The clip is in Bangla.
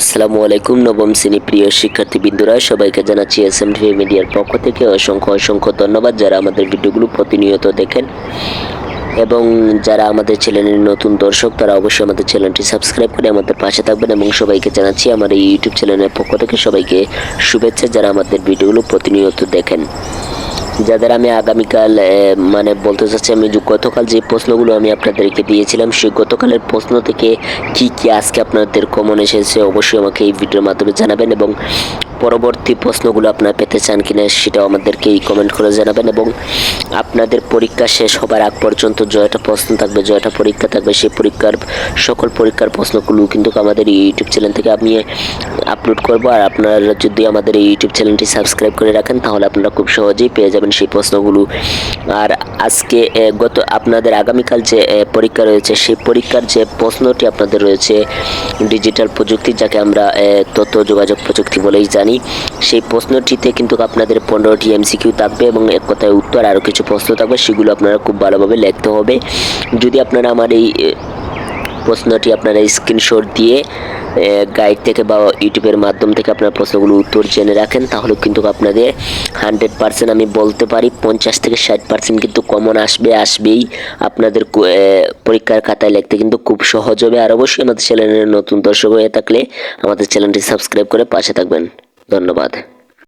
আসসালামু আলাইকুম, নবম শ্রেণি প্রিয় শিক্ষার্থীবৃন্দরা, সবাইকে জানাচ্ছি এস এম টিভি মিডিয়ার পক্ষ থেকে অসংখ্য অসংখ্য ধন্যবাদ যারা আমাদের ভিডিওগুলো প্রতিনিয়ত দেখেন। এবং যারা আমাদের চ্যানেলের নতুন দর্শক, তারা অবশ্যই আমাদের চ্যানেলটি সাবস্ক্রাইব করে আমাদের পাশে থাকবেন এবং সবাইকে জানাচ্ছি আমার এই ইউটিউব চ্যানেলের পক্ষ থেকে সবাইকে শুভেচ্ছা যারা আমাদের ভিডিওগুলো প্রতিনিয়ত দেখেন। যাদের আমি আগামীকাল মানে বলতে চাচ্ছি আমি গতকাল যে প্রশ্নগুলো আমি আপনাদেরকে দিয়েছিলাম সেই গতকালের প্রশ্ন থেকে কি কি আজকে আপনাদের কমন এসেছে, অবশ্যই আমাকে এই ভিডিওর মাধ্যমে জানাবেন এবং পরবর্তী প্রশ্নগুলো আপনারা পেতে চান কিনা সেটাও আমাদেরকে এই কমেন্ট করে জানাবেন এবং আপনাদের পরীক্ষা শেষ হবার আগ পর্যন্ত জয়টা প্রশ্ন থাকবে জয়টা পরীক্ষা থাকবে, সেই পরীক্ষার সকল পরীক্ষার প্রশ্নগুলো কিন্তু আমাদের ইউটিউব চ্যানেল থেকে আমি আপলোড করব। আর আপনারা যদি আমাদের এই ইউটিউব চ্যানেলটি সাবস্ক্রাইব করে রাখেন, তাহলে আপনারা খুব সহজেই পেয়ে যাবেন সেই প্রশ্নগুলো। আর আজকে গত আপনাদের আগামীকাল যে পরীক্ষা রয়েছে, সেই পরীক্ষার যে প্রশ্নটি আপনাদের রয়েছে, ডিজিটাল প্রযুক্তি, যাকে আমরা তথ্য যোগাযোগ প্রযুক্তি বলেই জানি সেই প্রশ্নটিতে কিন্তু আপনাদের পনেরোটি এমসিকিউ থাকবে এবং এক কথায় উত্তর আরও কিছু প্রশ্ন থাকবে, সেগুলো আপনারা খুব ভালোভাবে লিখতে হবে। যদি আপনারা আমার এই প্রশ্নটি আপনারা স্ক্রিনশট দিয়ে গাইড থেকে বা ইউটিউবের মাধ্যম থেকে আপনার প্রশ্নগুলো উত্তর জেনে রাখেন তাহলে কিন্তু আপনাদের হান্ড্রেড পার্সেন্ট আমি বলতে পারি, পঞ্চাশ থেকে ষাট পার্সেন্ট কিন্তু কমন আসবে, আসবেই। আপনাদের পরীক্ষার খাতায় লিখতে কিন্তু খুব সহজ হবে, আর অবশ্যই আমাদের চ্যানেলের নতুন দর্শক হয়ে থাকলে আমাদের চ্যানেলটি সাবস্ক্রাইব করে পাশে থাকবেন। ধন্যবাদ।